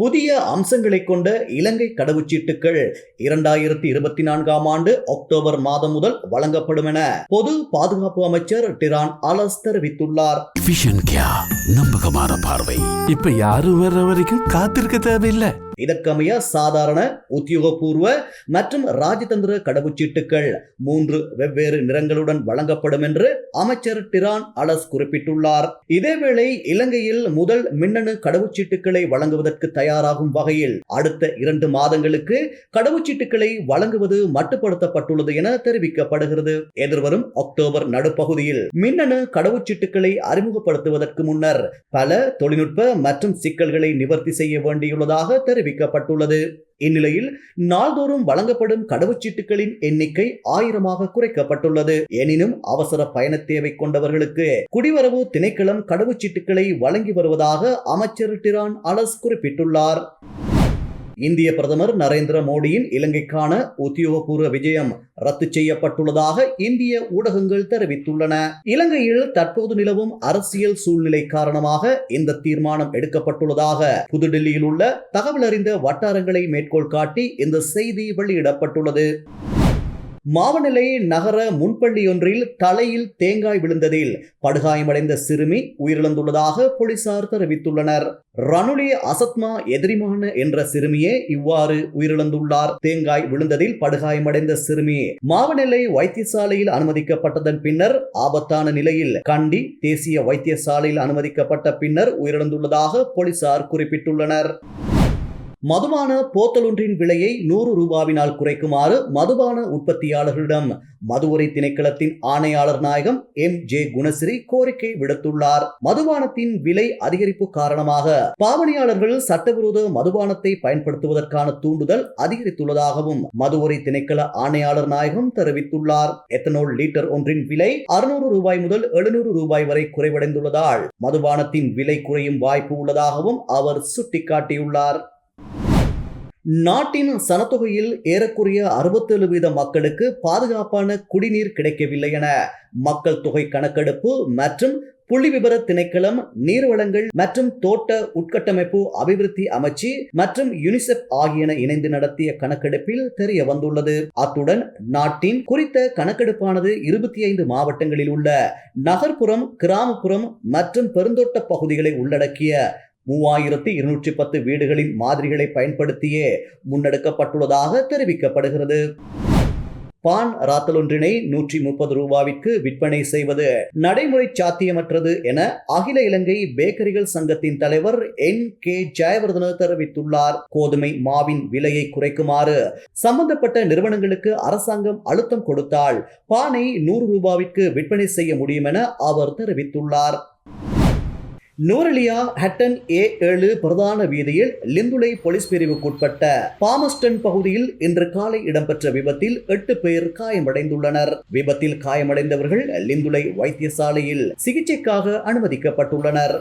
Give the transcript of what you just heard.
புதிய அம்சங்களை கொண்ட இலங்கை கடவுச்சீட்டுகள் இரண்டாயிரத்தி இருபத்தி நான்காம் ஆண்டு அக்டோபர் மாதம் முதல் வழங்கப்படும் என பொது பாதுகாப்பு அமைச்சர் டிரான் அலஸ் தெரிவித்துள்ளார். கியா நம்பகமான பார்வை. இப்ப யாரும் வர்ற வரைக்கும் காத்திருக்க தேவையில்லை. இதற்கமைய சாதாரண உத்தியோகபூர்வ மற்றும் ராஜதந்திர கடவுச்சீட்டுகள் மூன்று வெவ்வேறு நிறங்களுடன் வழங்கப்படும் என்று அமைச்சர் டிரான் அலஸ் குறிப்பிட்டுள்ளார். இதேவேளை இலங்கையில் முதல் மின்னணு கடவுச்சீட்டுகளை வழங்குவதற்கு தயாராகும் வகையில் அடுத்த இரண்டு மாதங்களுக்கு கடவுச்சீட்டுகளை வழங்குவது மட்டுப்படுத்தப்பட்டுள்ளது என தெரிவிக்கப்படுகிறது. எதிர்வரும் அக்டோபர் நடுப்பகுதியில் மின்னணு கடவுச்சீட்டுகளை அறிமுகப்படுத்துவதற்கு முன்னர் பல தொழில்நுட்ப மற்றும் சிக்கல்களை நிவர்த்தி செய்ய வேண்டியுள்ளதாக தெரிவிக்கப்பட்டுள்ளது. இந்நிலையில் நாள்தோறும் வழங்கப்படும் கடவுச்சீட்டுகளின் எண்ணிக்கை ஆயிரமாக குறைக்கப்பட்டுள்ளது. எனினும் அவசர பயண தேவை கொண்டவர்களுக்கு குடிவரவு திணைக்களம் கடவுச்சீட்டுகளை வழங்கி வருவதாக அமைச்சர் டிரான் அலஸ் குறிப்பிட்டுள்ளார். இந்திய பிரதமர் நரேந்திர மோடியின் இலங்கைக்கான உத்தியோகபூர்வ விஜயம் ரத்து செய்யப்பட்டுள்ளதாக இந்திய ஊடகங்கள் தெரிவித்துள்ளன. இலங்கையில் தற்போது நிலவும் அரசியல் சூழ்நிலை காரணமாக இந்த தீர்மானம் எடுக்கப்பட்டுள்ளதாக புதுடில்லியில் உள்ள தகவல் அறிந்த வட்டாரங்களை மேற்கோள் காட்டி இந்த செய்தி வெளியிடப்பட்டுள்ளது. மாவநிலை நகர முன்பள்ளியொன்றில் தலையில் தேங்காய் விழுந்ததில் படுகாயமடைந்த சிறுமி உயிரிழந்துள்ளதாக போலீசார் தெரிவித்துள்ளனர். ரனுலி அசத்மா எதிரிமான என்ற சிறுமியே இவ்வாறு உயிரிழந்துள்ளார். தேங்காய் விழுந்ததில் படுகாயமடைந்த சிறுமி மாவநிலை வைத்தியசாலையில் அனுமதிக்கப்பட்டதன் பின்னர் ஆபத்தான நிலையில் கண்டி தேசிய வைத்தியசாலையில் அனுமதிக்கப்பட்ட பின்னர் உயிரிழந்துள்ளதாக போலீசார் குறிப்பிட்டுள்ளனர். மதுபான போத்தலொன்றின் விலையை நூறு ரூபாவினால் குறைக்குமாறு மதுபான உற்பத்தியாளர்களிடம் மதுவரை திணைக்களத்தின் ஆணையாளர் நாயகம் எம். ஜே. குணஸ்ரீ கோரிக்கை விடுத்துள்ளார். மதுபானத்தின் விலை அதிகரிப்பு காரணமாக பாவனையாளர்கள் சட்டவிரோத மதுபானத்தை பயன்படுத்துவதற்கான தூண்டுதல் அதிகரித்துள்ளதாகவும் மதுவரை திணைக்கள ஆணையாளர் நாயகம் தெரிவித்துள்ளார். எத்தனால் லீட்டர் ஒன்றின் விலை அறுநூறு ரூபாய் முதல் எழுநூறு ரூபாய் வரை குறைவடைந்துள்ளதால் மதுபானத்தின் விலை குறையும் வாய்ப்பு உள்ளதாகவும் அவர் சுட்டிக்காட்டியுள்ளார். நாட்டின் சனத்தொகையில் ஏறக்குறைய அறுபத்தேழு வீத மக்களுக்கு பாதுகாப்பான குடிநீர் கிடைக்கவில்லை என மக்கள் தொகை கணக்கெடுப்பு மற்றும் புள்ளி விவர திணைக்களம் நீர்வளங்கள் மற்றும் தோட்ட உட்கட்டமைப்பு அபிவிருத்தி அமைச்சு மற்றும் யுனிசெப் ஆகியன இணைந்து நடத்திய கணக்கெடுப்பில் தெரிய வந்துள்ளது. அத்துடன் நாட்டின் குறித்த கணக்கெடுப்பானது இருபத்தி ஐந்து மாவட்டங்களில் உள்ள நகர்ப்புறம் கிராமப்புறம் மற்றும் பெருந்தோட்ட பகுதிகளை உள்ளடக்கிய மூவாயிரத்தி இருநூற்றி பத்து வீடுகளின் மாதிரிகளை பயன்படுத்தியே முன்னெடுக்கப்பட்டுள்ளதாக தெரிவிக்கப்படுகிறது. பான் ராத்தலொன்றினை நூற்றி முப்பது ரூபாவிற்கு விற்பனை செய்வது நடைமுறை சாத்தியமற்றது என அகில இலங்கை பேக்கரிகள் சங்கத்தின் தலைவர் என். கே. ஜெயவர்தன தெரிவித்துள்ளார். கோதுமை மாவின் விலையை குறைக்குமாறு சம்பந்தப்பட்ட நிறுவனங்களுக்கு அரசாங்கம் அழுத்தம் கொடுத்தால் பானை நூறு ரூபாவிற்கு விற்பனை செய்ய முடியும் என அவர் தெரிவித்துள்ளார். நூரலியா ஹட்டன் ஏ ஏழு பிரதான வீதியில் லிந்துலை போலீஸ் பிரிவுக்குட்பட்ட பாமஸ்டன் பகுதியில் இன்று காலை இடம்பெற்ற விபத்தில் எட்டு பேர் காயமடைந்துள்ளனர். விபத்தில் காயமடைந்தவர்கள் லிந்துலை வைத்தியசாலையில் சிகிச்சைக்காக அனுமதிக்கப்பட்டுள்ளனர்.